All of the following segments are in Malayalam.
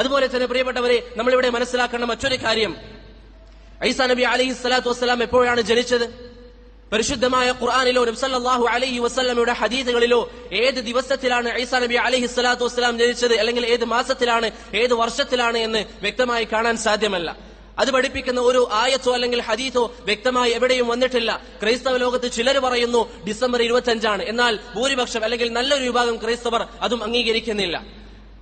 അതുപോലെ തന്നെ പ്രിയപ്പെട്ടവരെ നമ്മളിവിടെ മനസ്സിലാക്കേണ്ട മറ്റൊരു കാര്യം. ഐസാ നബി അലഹി സ്വലാത്തു വസ്സലാം എപ്പോഴാണ് ജനിച്ചത്? പരിശുദ്ധമായ ഖുർആാനിലോ നബ്സല്ലാഹു അലൈഹി വസ്ലമയുടെ ഹദീദുകളിലോ ഏത് ദിവസത്തിലാണ് ഐസാ നബി അലഹി സ്വലാത്തു വസ്സലാം ജനിച്ചത്? അല്ലെങ്കിൽ ഏത് മാസത്തിലാണ് ഏത് വർഷത്തിലാണ് എന്ന് വ്യക്തമായി കാണാൻ സാധ്യമല്ല. അത് പഠിപ്പിക്കുന്ന ഒരു ആയത്തോ അല്ലെങ്കിൽ ഹദീത്തോ വ്യക്തമായി എവിടെയും വന്നിട്ടില്ല. ക്രൈസ്തവ ലോകത്ത് ചിലർ പറയുന്നു ഡിസംബർ ഇരുപത്തഞ്ചാണ്. എന്നാൽ ഭൂരിപക്ഷം അല്ലെങ്കിൽ നല്ലൊരു വിഭാഗം ക്രൈസ്തവർ അതും അംഗീകരിക്കുന്നില്ല.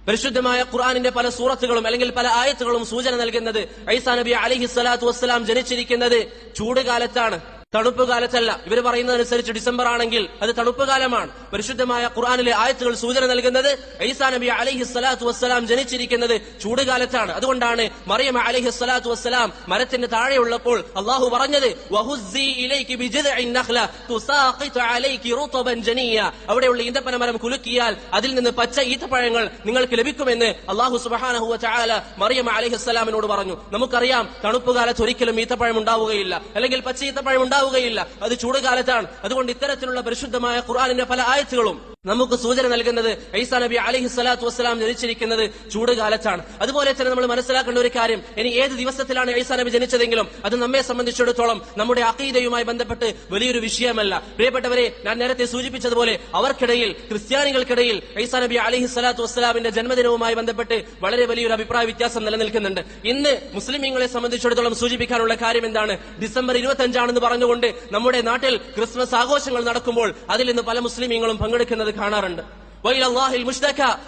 പരിശുദ്ധമായ ഖുർആാനിന്റെ പല സൂറത്തുകളും അല്ലെങ്കിൽ പല ആയത്തുകളും സൂചന നൽകുന്നത് ഐസാ നബി അലഹി സ്വലാത്തു വസ്സലാം ജനിച്ചിരിക്കുന്നത് ചൂട് കാലത്താണ് തണുപ്പ് കാലത്തല്ല. ഇവർ പറയുന്നതനുസരിച്ച് ഡിസംബർ ആണെങ്കിൽ അത് തണുപ്പ് കാലമാണ്. പരിശുദ്ധമായ ഖുർആാനിലെ ആയത്തുകൾ സൂചന നൽകുന്നത് ഐസാ നബി അലഹി സ്വലാത്തു വസ്സലാം ജനിച്ചിരിക്കുന്നത് ചൂട് കാലത്താണ് അതുകൊണ്ടാണ് മറിയം അലഹി സ്വലാത്തു വസ്സലാം മരത്തിന്റെ താഴെയുള്ളപ്പോൾ അള്ളാഹു പറഞ്ഞത്. അവിടെയുള്ള ഈന്തപ്പന മരം കുലുക്കിയാൽ അതിൽ നിന്ന് പച്ച ഈത്തപ്പഴങ്ങൾ നിങ്ങൾക്ക് ലഭിക്കുമെന്ന് അള്ളാഹു സുബഹാനഹു വതആല മറിയം അലഹിസ്സലാമിനോട് പറഞ്ഞു. നമുക്കറിയാം തണുപ്പ് കാലത്ത് ഒരിക്കലും ഈത്തപ്പഴം ഉണ്ടാവുകയില്ല. അല്ലെങ്കിൽ പച്ച ഈത്തപ്പഴം ഉണ്ടാവുകയില്ല. അത് ചൂട് കാലത്താണ് അതുകൊണ്ട് ഇത്തരത്തിലുള്ള പരിശുദ്ധമായ ഖുർആാനിന്റെ പല ആയത്തുകളും നമുക്ക് സൂചന നൽകുന്നത് ഐസാ നബി അലഹി സ്വലാത്തു വസ്സലാം ജനിച്ചിരിക്കുന്നത് ചൂട് കാലത്താണ് അതുപോലെ തന്നെ നമ്മൾ മനസ്സിലാക്കേണ്ട ഒരു കാര്യം ഇനി ഏത് ദിവസത്തിലാണ് ഐസാ നബി ജനിച്ചതെങ്കിലും അത് നമ്മെ സംബന്ധിച്ചിടത്തോളം നമ്മുടെ അക്കീതയുമായി ബന്ധപ്പെട്ട് വലിയൊരു വിഷയമല്ല. പ്രിയപ്പെട്ടവരെ ഞാൻ നേരത്തെ സൂചിപ്പിച്ചതുപോലെ അവർക്കിടയിൽ ക്രിസ്ത്യാനികൾക്കിടയിൽ ഐസാ നബി അലഹി സ്വലാത്തു വസ്സലാമിന്റെ ജന്മദിനവുമായി ബന്ധപ്പെട്ട് വളരെ വലിയൊരു അഭിപ്രായ വ്യത്യാസം നിലനിൽക്കുന്നുണ്ട്. ഇന്ന് മുസ്ലിമീങ്ങളെ സംബന്ധിച്ചിടത്തോളം സൂചിപ്പിക്കാനുള്ള കാര്യം എന്താണ്? ഡിസംബർ ഇരുപത്തി അഞ്ചാണെന്ന് പറഞ്ഞുകൊണ്ട് നമ്മുടെ നാട്ടിൽ ക്രിസ്മസ് ആഘോഷങ്ങൾ നടക്കുമ്പോൾ അതിൽ നിന്ന് പല മുസ്ലിമീങ്ങളും പങ്കെടുക്കുന്നത് കാണാറുണ്ട്.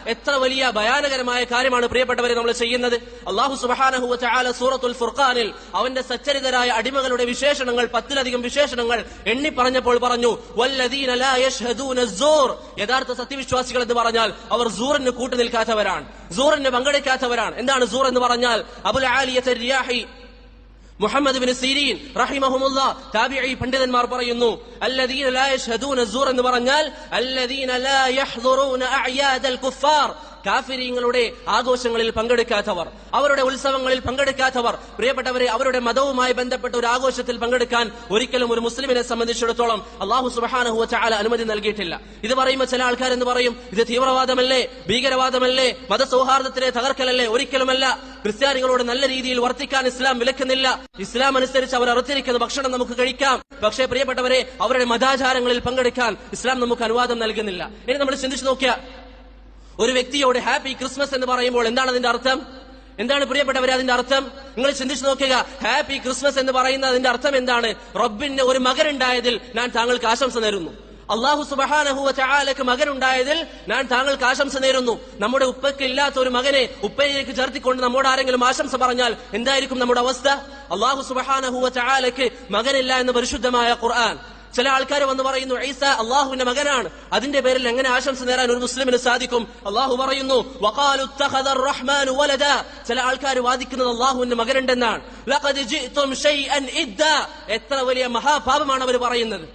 എത്ര വലിയ ഭയാനകരമായ കാര്യമാണ് പ്രിയപ്പെട്ടവരെ നമ്മൾ ചെയ്യുന്നത്. അള്ളാഹു സുബാനഹു ചാല സൂറത്തുൽ ഫുർഖാനിൽ അവന്റെ സച്ചരിതരായ അടിമകളുടെ വിശേഷണങ്ങൾ പത്തിലധികം വിശേഷണങ്ങൾ എണ്ണി പറഞ്ഞപ്പോൾ പറഞ്ഞു യഥാർത്ഥ സത്യവിശ്വാസികൾ എന്ന് പറഞ്ഞാൽ അവർ സൂറിന് കൂട്ടു നിൽക്കാത്തവരാണ് സൂറിന് പങ്കെടുക്കാത്തവരാണ്. എന്താണ് സൂർ എന്ന് പറഞ്ഞാൽ? അബുൽ മുഹമ്മദ് ബിൻ സീരീൻ റഹിമഹുമുള്ള താബിഈ പണ്ഡിതന്മാർ പറയുന്നു അല്ലദീന ലാ യഷ്ഹദൂന സൂർ എന്ന് പറഞ്ഞാൽ അല്ലദീന ലാ യഹ്ദുറൂന അഅയാദൽ കുഫാർ കാഫിരീങ്ങളുടെ ആഘോഷങ്ങളിൽ പങ്കെടുക്കാത്തവർ അവരുടെ ഉത്സവങ്ങളിൽ പങ്കെടുക്കാത്തവർ പ്രിയപ്പെട്ടവരെ അവരുടെ മതവുമായി ബന്ധപ്പെട്ട ഒരു ആഘോഷത്തിൽ പങ്കെടുക്കാൻ ഒരിക്കലും ഒരു മുസ്ലിമിനെ സംബന്ധിച്ചിടത്തോളം അള്ളാഹു സുബഹാനഹു ചാല അനുമതി നൽകിയിട്ടില്ല. ഇത് പറയുമ്പോൾ ചില ആൾക്കാർ എന്ന് പറയും? ഇത് തീവ്രവാദമല്ലേ? ഭീകരവാദമല്ലേ? മതസൗഹാർദ്ദത്തിനെ തകർക്കലല്ലേ? ഒരിക്കലുമല്ല. ക്രിസ്ത്യാനികളോട് നല്ല രീതിയിൽ വർത്തിക്കാൻ ഇസ്ലാം വിലക്കുന്നില്ല. ഇസ്ലാം അനുസരിച്ച് അവർ അറുത്തിരിക്കുന്ന ഭക്ഷണം നമുക്ക് കഴിക്കാം. പക്ഷേ പ്രിയപ്പെട്ടവരെ അവരുടെ മതാചാരങ്ങളിൽ പങ്കെടുക്കാൻ ഇസ്ലാം നമുക്ക് അനുവാദം നൽകുന്നില്ല. ഇനി നമ്മൾ ചിന്തിച്ചു നോക്കിയാൽ ഒരു വ്യക്തിയോട് ഹാപ്പി ക്രിസ്മസ് എന്ന് പറയുമ്പോൾ എന്താണ് അതിന്റെ അർത്ഥം? എന്താണ് പ്രിയപ്പെട്ടവരെ അതിന്റെ അർത്ഥം? നിങ്ങൾ ചിന്തിച്ചു നോക്കുക ഹാപ്പി ക്രിസ്മസ് എന്ന് പറയുന്ന അതിന്റെ അർത്ഥം എന്താണ്? റബ്ബിന് ഒരു മകനുണ്ടായതിൽ ഞാൻ താങ്കൾക്ക് ആശംസ നേരുന്നു. അള്ളാഹു സുബഹാനഹുവ ചായാലക്ക് മകനുണ്ടായതിൽ ഞാൻ താങ്കൾക്ക് ആശംസ നേരുന്നു. നമ്മുടെ ഉപ്പയ്ക്ക് ഇല്ലാത്ത ഒരു മകനെ ഉപ്പയിലേക്ക് ചേർത്തിക്കൊണ്ട് നമ്മോട് ആരെങ്കിലും ആശംസ പറഞ്ഞാൽ എന്തായിരിക്കും നമ്മുടെ അവസ്ഥ? അള്ളാഹു സുബഹാനഹുവ ചായാലക്ക് മകനില്ല എന്ന് പരിശുദ്ധമായ ഖുർആൻ. ചില ആൾക്കാർ വന്ന് പറയുന്നു ഈസ അള്ളാഹുവിന്റെ മകനാണ് അതിന്റെ പേരിൽ എങ്ങനെ ആശംസ നേരാൻ ഒരു മുസ്ലിമിന് സാധിക്കും അള്ളാഹു പറയുന്നു വഖാലു ഇത്തഖദ الرحمن ولدا ചില ആൾക്കാർ വാദിക്കുന്നത് അള്ളാഹുവിന്റെ മകനുണ്ടെന്നാണ് ലഖദ് ജിഅ്തും ഷൈഅൻ ഇദ്ദാ എത്ര വലിയ മഹാപാപമാണ് അവർ പറയുന്നത്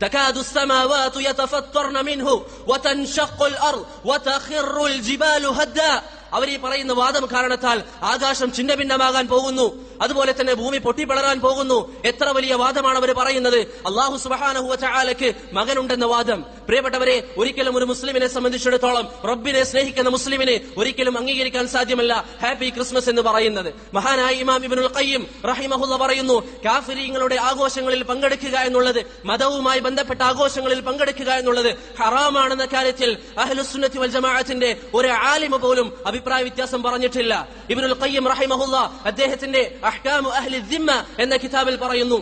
تكاد السماوات يتفطرن منه وتنشق الأرض وتخر الجبال هدا അവർ ഈ പറയുന്ന വാദം കാരണത്താൽ ആകാശം ഛിന്നഭിന്നമാകാൻ പോകുന്നു അതുപോലെ തന്നെ ഭൂമി പൊട്ടിപ്പിളരാൻ പോകുന്നു. എത്ര വലിയ വാദമാണ് അവർ പറയുന്നത്. അള്ളാഹു ചായാലക്ക് മകനുണ്ടെന്ന വാദം. പ്രിയപ്പെട്ടവരെ ഒരിക്കലും ഒരു മുസ്ലിമിനെ സംബന്ധിച്ചിടത്തോളം റബ്ബിനെ സ്നേഹിക്കുന്ന മുസ്ലിമിനെ ഒരിക്കലും അംഗീകരിക്കാൻ സാധ്യമല്ല. ഹാപ്പി ക്രിസ്മസ് എന്ന് പറയുന്നത്. മഹാനായ ഇമാം ഇബ്നുൽ ഖയ്യിം റഹിമഹുല്ല പറയുന്നു കാഫിരീങ്ങളുടെ ആഘോഷങ്ങളിൽ പങ്കെടുക്കുക എന്നുള്ളത് മതവുമായി ബന്ധപ്പെട്ട ആഘോഷങ്ങളിൽ പങ്കെടുക്കുക എന്നുള്ളത് ഹറാമാണെന്ന കാര്യത്തിൽ അഹ്ലുസുന്നത്തി വൽ ജമാഅത്തിന്റെ ഒരു ആലിമ പോലും അഭിപ്രായ വ്യത്യാസം പറഞ്ഞിട്ടില്ല. ഇബ്നുൽ ഖയ്യിം റഹിമഹുല്ല അദ്ദേഹത്തിന്റെ അഹ്കാമു അഹ്ലി ദിമ്മ എന്ന കിതാബിൽ പറയുന്നു.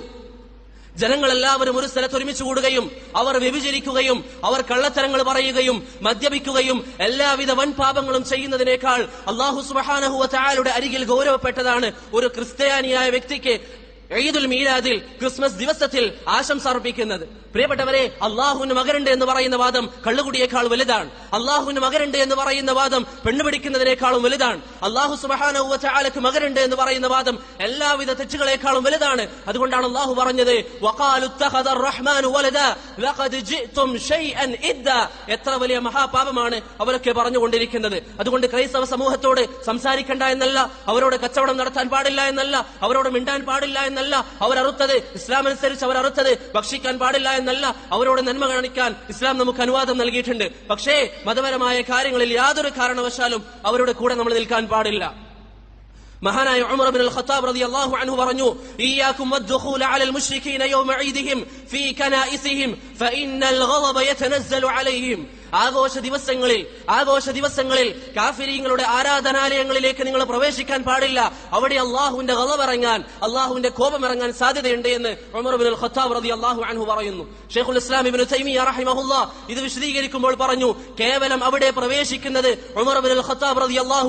ജനങ്ങളെല്ലാവരും ഒരു സ്ഥലത്ത് ഒരുമിച്ച് കൂടുകയും അവർ വ്യഭിചരിക്കുകയും അവർ കള്ളത്തരങ്ങൾ പറയുകയും മദ്യപിക്കുകയും എല്ലാവിധ വൻപാപങ്ങളും ചെയ്യുന്നതിനേക്കാൾ അള്ളാഹു സുബഹാനഹുവ ചായാലുടെ അരികിൽ ഗൗരവപ്പെട്ടതാണ് ഒരു ക്രിസ്ത്യാനിയായ വ്യക്തിക്ക് ഈദുൽ മീലാദിൽ ക്രിസ്മസ് ദിവസത്തിൽ ആശംസ അർപ്പിക്കുന്നത്. പ്രിയപ്പെട്ടവരെ അള്ളാഹുവിന് മകരുണ്ട് എന്ന് പറയുന്ന വാദം കള്ളുകുടിയേക്കാൾ വലുതാണ്. അള്ളാഹുവിന് മകരുണ്ട് എന്ന് പറയുന്ന വാദം പെണ്ണുപിടിക്കുന്നതിനേക്കാളും വലുതാണ്. അള്ളാഹു സുബഹാനഹുവ മകരുണ്ട് എന്ന് പറയുന്ന വാദം എല്ലാവിധ തെറ്റുകളേക്കാളും വലുതാണ്. അതുകൊണ്ടാണ് അള്ളാഹു പറഞ്ഞത് എത്ര വലിയ മഹാപാപമാണ് അവരൊക്കെ പറഞ്ഞുകൊണ്ടിരിക്കുന്നത്. അതുകൊണ്ട് ക്രൈസ്തവ സമൂഹത്തോട് സംസാരിക്കണ്ട എന്നല്ല അവരോട് കച്ചവടം നടത്താൻ പാടില്ല എന്നല്ല അവരോട് മിണ്ടാൻ പാടില്ല എന്നല്ല എന്നല്ല അവർ അറുത്തത്. ഇസ്ലാം അനുസരിച്ച് അവർ അറുത്തത്. ഭക്ഷിക്കാൻ പാടില്ല എന്നല്ല അവരോട് നന്മ കാണിക്കാൻ ഇസ്ലാം നമുക്ക് അനുവാദം നൽകിയിട്ടുണ്ട്. പക്ഷേ മതപരമായ കാര്യങ്ങളിൽ യാതൊരു കാരണവശാലും അവരുടെ കൂടെ നമ്മൾ നിൽക്കാൻ പാടില്ല. മഹാനായ ഉമർ ബിൻ ഖത്താബ് റളിയല്ലാഹു അൻഹു പറഞ്ഞു ഇയ്യാകും വദ്ഖൂല അലൽ മുശ്രികീന യൗമ ഈദിഹിം ഫീ ഫഇന്നൽ ഗളബ യതനസ്സലു അലൈഹിം. ആഘോഷ ദിവസങ്ങളിൽ ആഘോഷ ദിവസങ്ങളിൽ കാഫിരിങ്ങളുടെ ആരാധനാലയങ്ങളിലേക്ക് നിങ്ങൾ പ്രവേശിക്കാൻ പാടില്ല. അവിടെ അള്ളാഹുവിന്റെ കളവിറങ്ങാൻ അള്ളാഹുവിന്റെ കോപം ഇറങ്ങാൻ സാധ്യതയുണ്ട് എന്ന് ഖത്താബ് റളിയല്ലാഹു അൻഹു പറയുന്നു. ഷെയ്ഖുൽ ഇസ്ലാം ഇബ്നു തൈമിയ ഇത് വിശദീകരിക്കുമ്പോൾ പറഞ്ഞു കേവലം അവിടെ പ്രവേശിക്കുന്നത് ഖത്താബ്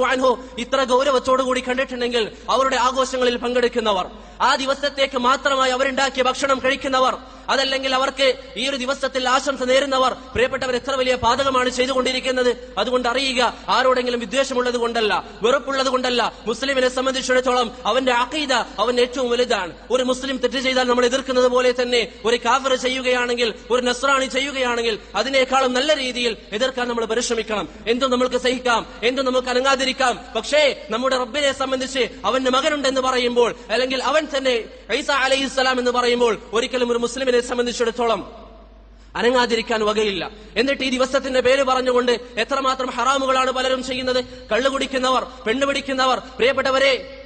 അൻഹു ഇത്ര ഗൗരവത്തോടു കൂടി കണ്ടിട്ടുണ്ടെങ്കിൽ അവരുടെ ആഘോഷങ്ങളിൽ പങ്കെടുക്കുന്നവർ ആ ദിവസത്തേക്ക് മാത്രമായി അവരുണ്ടാക്കിയ ഭക്ഷണം കഴിക്കുന്നവർ അതല്ലെങ്കിൽ അവർക്ക് ഈ ഒരു ദിവസത്തിൽ ആശംസ നേരുന്നവർ പ്രിയപ്പെട്ടവർ എത്ര വലിയ പാതകമാണ് ചെയ്തുകൊണ്ടിരിക്കുന്നത്? അതുകൊണ്ട് അറിയുക ആരോടെങ്കിലും വിദ്വേഷമുള്ളത് കൊണ്ടല്ല വെറുപ്പുള്ളത് കൊണ്ടല്ല മുസ്ലിമിനെ സംബന്ധിച്ചിടത്തോളം അവന്റെ അഖീദ അവൻ ഏറ്റവും വലുതാണ്. ഒരു മുസ്ലിം തെറ്റ് ചെയ്താൽ നമ്മൾ എതിർക്കുന്നത് പോലെ തന്നെ ഒരു കാഫർ ചെയ്യുകയാണെങ്കിൽ ഒരു നസ്രാണി ചെയ്യുകയാണെങ്കിൽ അതിനേക്കാളും നല്ല രീതിയിൽ എതിർക്കാൻ നമ്മൾ പരിശ്രമിക്കണം. എന്തും നമുക്ക് സഹിക്കാം എന്തും നമുക്ക് അനങ്ങാതിരിക്കാം. പക്ഷേ നമ്മുടെ റബ്ബിനെ സംബന്ധിച്ച് അവന്റെ മകനുണ്ടെന്ന് പറയുമ്പോൾ അല്ലെങ്കിൽ അവൻ തന്നെ ഐസ അലൈഹി സ്വലാം എന്ന് പറയുമ്പോൾ ഒരിക്കലും ഒരു മുസ്ലിമിനെ സംബന്ധിച്ചിടത്തോളം അനങ്ങാതിരിക്കാൻ വകയില്ല. എന്നിട്ട് ഈ ദിവസത്തിന്റെ പേര് പറഞ്ഞുകൊണ്ട് എത്രമാത്രം ഹറാമുകളാണ് പലരും ചെയ്യുന്നത്? കള്ളുകുടിക്കുന്നവർ പെണ്ണുപിടിക്കുന്നവർ പ്രിയപ്പെട്ടവരെ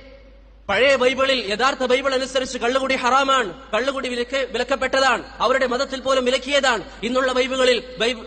പഴയ ബൈബിളിൽ യഥാർത്ഥ ബൈബിൾ അനുസരിച്ച് കള്ളുകൂടി ഹറാമാണ്. കള്ളുകൂടി വിലക്ക് വിലക്കപ്പെട്ടതാണ്. അവരുടെ മതത്തിൽ പോലും വിലക്കിയതാണ്. ഇന്നുള്ള ബൈബിളിൽ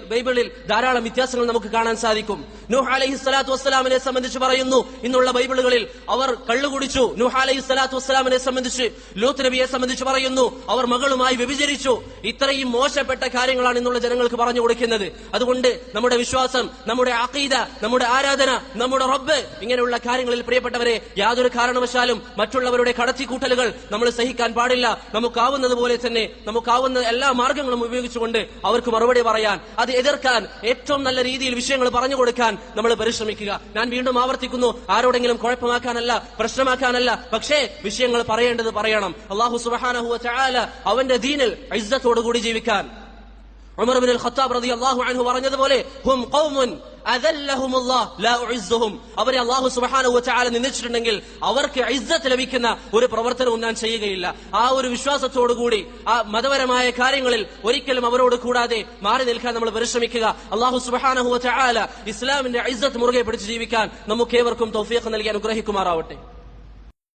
ബൈബിളിൽ ധാരാളം വ്യത്യാസങ്ങൾ നമുക്ക് കാണാൻ സാധിക്കും. നൂഹ് അലഹി സ്വലാത്തു വസ്സലാമിനെ സംബന്ധിച്ച് പറയുന്നു ഇന്നുള്ള ബൈബിളുകളിൽ അവർ കള്ളുകുടിച്ചു. നൂഹ് അലഹി സ്വലാത്തു വസ്സലാമിനെ സംബന്ധിച്ച് ലൂത്ത് നബിയെ സംബന്ധിച്ച് പറയുന്നു അവർ മകളുമായി വ്യഭിചരിച്ചു. ഇത്രയും മോശപ്പെട്ട കാര്യങ്ങളാണ് ഇന്നുള്ള ജനങ്ങൾക്ക് പറഞ്ഞു കൊടുക്കുന്നത്. അതുകൊണ്ട് നമ്മുടെ വിശ്വാസം നമ്മുടെ അഖീദ നമ്മുടെ ആരാധന നമ്മുടെ റബ്ബ് ഇങ്ങനെയുള്ള കാര്യങ്ങളിൽ പ്രിയപ്പെട്ടവരെ യാതൊരു കാരണവശാലും മറ്റുള്ളവരുടെ കടത്തിക്കൂട്ടലുകൾ നമ്മൾ സഹിക്കാൻ പാടില്ല. നമുക്കാവുന്നത് പോലെ തന്നെ നമുക്കാവുന്ന എല്ലാ മാർഗങ്ങളും ഉപയോഗിച്ചുകൊണ്ട് അവർക്ക് മറുപടി പറയാൻ അത് എതിർക്കാൻ ഏറ്റവും നല്ല രീതിയിൽ വിഷയങ്ങൾ പറഞ്ഞു കൊടുക്കാൻ നമ്മൾ പരിശ്രമിക്കുക. ഞാൻ വീണ്ടും ആവർത്തിക്കുന്നു ആരോടെങ്കിലും കുഴപ്പമാക്കാനല്ല പ്രശ്നമാക്കാനല്ല പക്ഷേ വിഷയങ്ങൾ പറയേണ്ടത് പറയണം. അള്ളാഹു ചായാല അവന്റെ ദീനിൽ ഐസത്തോടുകൂടി കൂടി ജീവിക്കാൻ. ഉമർ ബിൻ ഖത്താബ് റളിയല്ലാഹു അൻഹു പറഞ്ഞതുപോലെ ഹും ഉഇസ്സുഹും. അവരെ സുബ്ഹാനഹു വതആല നിന്ദിച്ചിട്ടുണ്ടെങ്കിൽ അവർക്ക് ഇസ്സത്ത് ലഭിക്കുന്ന ഒരു പ്രവർത്തനവും ഞാൻ ചെയ്യുകയില്ല. ആ ഒരു വിശ്വാസത്തോടു കൂടി ആ മതപരമായ കാര്യങ്ങളിൽ ഒരിക്കലും അവരോട് കൂടാതെ മാറി നിൽക്കാൻ നമ്മൾ പരിശ്രമിക്കുക. അല്ലാഹു സുബ്ഹാനഹു വതആല ഇസ്ലാമിന്റെ ഇസ്സത്ത് മുറുകെ പിടിച്ച് ജീവിക്കാൻ നമുക്ക് ഏവർക്കും തൗഫീഖ് നൽകി അനുഗ്രഹിക്കുമാറാവട്ടെ.